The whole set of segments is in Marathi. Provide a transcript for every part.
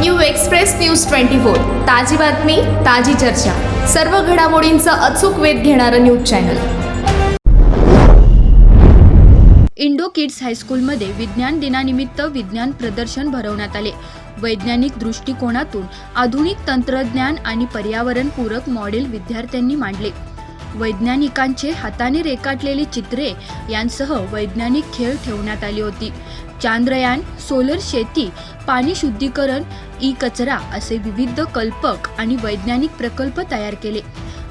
New express news twenty four. ताजी बातमी ताजी चर्चा. सर्व घडामोडींचा अचूक वेध घेणारं न्यूज चॅनल. इंडो किड्स हायस्कूलमध्ये विज्ञान दिनानिमित्त विज्ञान प्रदर्शन भरवण्यात आले. वैज्ञानिक दृष्टिकोनातून आधुनिक तंत्रज्ञान आणि पर्यावरणपूरक मॉडेल विद्यार्थ्यांनी मांडले. वैज्ञानिकांचे हाताने रेखाटलेली चित्रे यांसह वैज्ञानिक खेळ ठेवण्यात आली होती. चांद्रयान सोलर शेती पाणी शुद्धीकरण ई कचरा असे विविध कल्पक आणि वैज्ञानिक प्रकल्प तयार केले.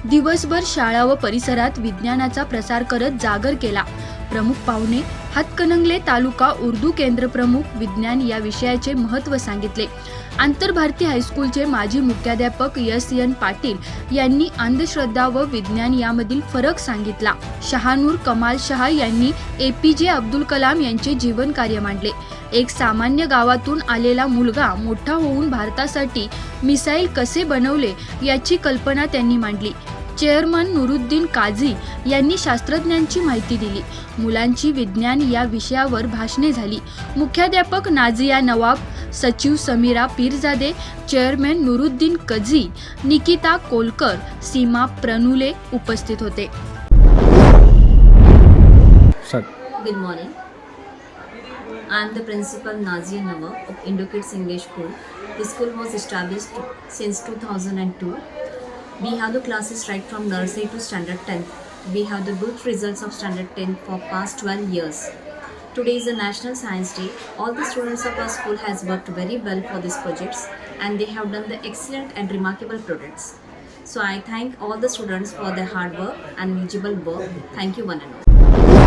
दिवसभर शाळा व परिसरात विज्ञानाचा प्रसार करत जागर केला. प्रमुख पाहुणे हातकणंगले तालुका उर्दू केंद्र प्रमुख विज्ञान या विषयाचे महत्त्व सांगितले. आंतरभारती हायस्कूलचे माजी मुख्याध्यापक एस एन पाटील यांनी अंधश्रद्धा व विज्ञान यामधील फरक सांगितला. शहानूर कमाल शहा यांनी ए पी जे अब्दुल कलाम यांचे जीवन कार्य मांडले. एक सामान्य गावातून आलेला मुलगा मोठा होऊन भारतासाठी मिसाईल कसे बनवले याची कल्पना त्यांनी मांडली. चेअरमन नुरुद्दीन काझी यांनी शास्त्रज्ञांची माहिती दिली मुलांची विज्ञान या विषयावर भाषणे झाली मुख्याध्यापक नाझिया नवाब सचिव समीरा पीरजादे चेअरमॅन नुरुद्दीन कझी निकिता कोलकर सीमा प्रनुले उपस्थित होते. Good morning. I am the principal Nazia Nawab of IndoKids English School. The school was established since 2002. We have the classes right from nursery to standard 10th. We have the good results of standard 10 for past 12 years. Today is the National Science Day. All the students of our school has worked very well for these projects and they have done the excellent and remarkable projects. So I thank all the students for their hard work and eligible work. Thank you one and all.